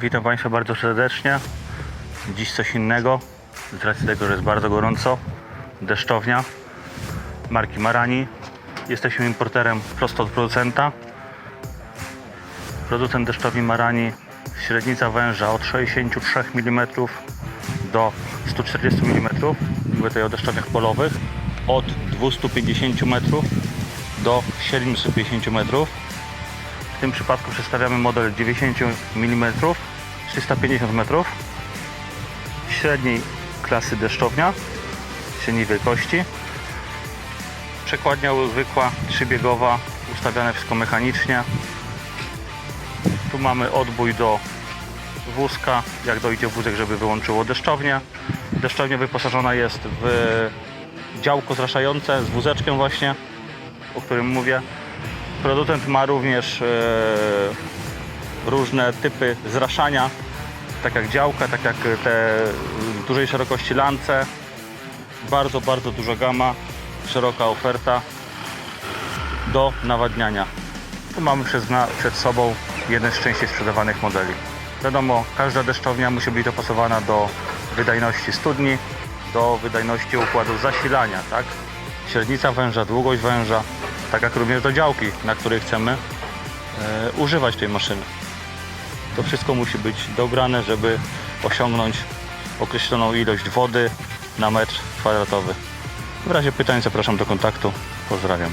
Witam Państwa bardzo serdecznie. Dziś coś innego, z racji tego, że jest bardzo gorąco. Deszczownia marki Marani. Jesteśmy importerem prosto od producenta. Producent deszczowni Marani, średnica węża od 63 mm do 140 mm. Mówię tutaj o deszczowniach polowych. Od 250 metrów do 750 metrów. W tym przypadku przedstawiamy model 90 mm, 350 metrów, średniej klasy deszczownia, średniej wielkości. Przekładnia zwykła, trzybiegowa, ustawiane wszystko mechanicznie. Tu mamy odbój do wózka, jak dojdzie wózek, żeby wyłączyło deszczownię. Deszczownia wyposażona jest w działko zraszające z wózeczkiem właśnie, o którym mówię. Producent ma również e, różne typy zraszania, tak jak działka, tak jak te dużej szerokości lance. Bardzo, bardzo duża gama, szeroka oferta do nawadniania. Tu mamy przed, przed sobą jeden z częściej sprzedawanych modeli. Wiadomo, każda deszczownia musi być dopasowana do wydajności studni, do wydajności układu zasilania, tak? Średnica węża, długość węża, tak jak również do działki, na której chcemy e, używać tej maszyny. To wszystko musi być dobrane, żeby osiągnąć określoną ilość wody na metr kwadratowy. W razie pytań zapraszam do kontaktu. Pozdrawiam.